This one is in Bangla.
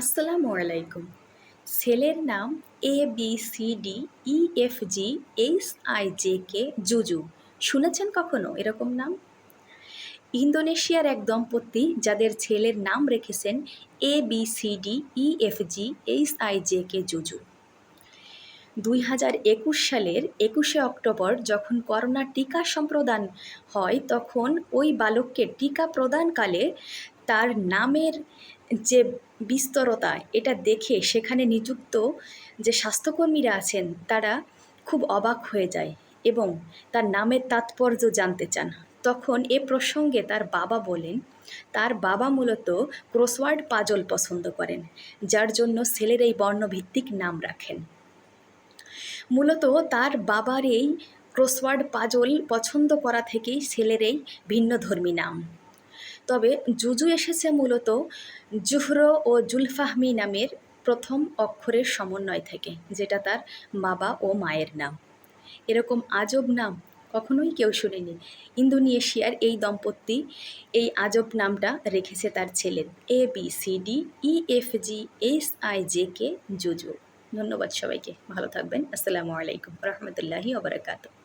আসসালামু আলাইকুম। ছেলের নাম A B C D E F G H I J K জুজু। শুনেছেন কখনো এরকম নাম? ইন্দোনেশিয়ার এক দম্পতি যাদের ছেলের নাম রেখেছেন A B C D E F G H I J K জুজু। দুই হাজার একুশ সালের একুশে অক্টোবর যখন করোনা টিকা সম্প্রদান হয়, তখন ওই বালককে টিকা প্রদানকালে তার নামের যে বিস্তরতা, এটা দেখে সেখানে নিযুক্ত যে স্বাস্থ্যকর্মীরা আছেন, তারা খুব অবাক হয়ে যায় এবং তার নামের তাৎপর্য জানতে চান। তখন এ প্রসঙ্গে তার বাবা বলেন, তার বাবা মূলত ক্রসওয়ার্ড পাজল পছন্দ করেন, যার জন্য ছেলের এই বর্ণভিত্তিক নাম রাখেন। মূলত তার বাবার এই ক্রসওয়ার্ড পাজল পছন্দ করা থেকেই ছেলের এই ভিন্নধর্মী নাম। তবে জুজু এসেছে মূলত জুহর ও জুলফাহমি নামের প্রথম অক্ষরের সমন্বয় থেকে, যেটা তার বাবা ও মায়ের নাম। এরকম আজব নাম কখনোই কেউ শুনেনি। ইন্দোনেশিয়ার এই দম্পতি এই আজব নামটা রেখেছে তার ছেলের A, B, C, D, E, F, G, S, I, J, K জুজু ধন্যবাদ সবাইকে। ভালো থাকবেন। আসসালামু আলাইকুম। রহমতুল্লাহি ওবরাকাতু